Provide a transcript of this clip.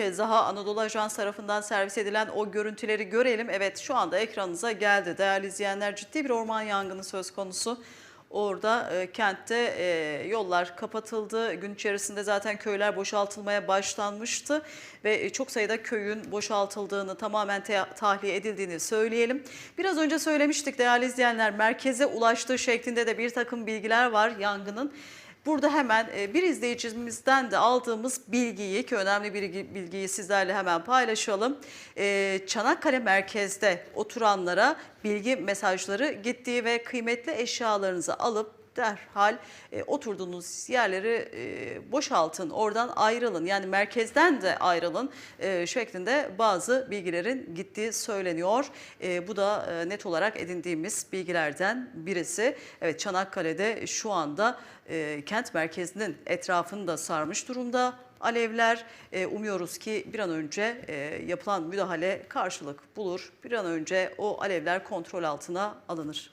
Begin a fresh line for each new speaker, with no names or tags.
kez daha Anadolu Ajans tarafından servis edilen o görüntüleri görelim. Evet şu anda ekranınıza geldi. Değerli izleyenler ciddi bir orman yangını söz konusu. Orada e, kentte e, yollar kapatıldı. Gün içerisinde zaten köyler boşaltılmaya başlanmıştı ve e, çok sayıda köyün boşaltıldığını, tamamen tahliye edildiğini söyleyelim. Biraz önce söylemiştik değerli izleyenler merkeze ulaştığı şeklinde de bir takım bilgiler var yangının. Burada hemen e, bir izleyicimizden de aldığımız bilgiyi ki önemli bir bilgi- bilgiyi sizlerle hemen paylaşalım. E, Çanakkale merkezde oturanlara bilgi mesajları gittiği ve kıymetli eşyalarınızı alıp derhal e, oturduğunuz yerleri e, boşaltın, oradan ayrılın. Yani merkezden de ayrılın e, şeklinde bazı bilgilerin gittiği söyleniyor. E, bu da e, net olarak edindiğimiz bilgilerden birisi. Evet Çanakkale'de şu anda e, kent merkezinin etrafını da sarmış durumda. Alevler E, umuyoruz ki bir an önce e, yapılan müdahale karşılık bulur. Bir an önce o alevler kontrol altına alınır.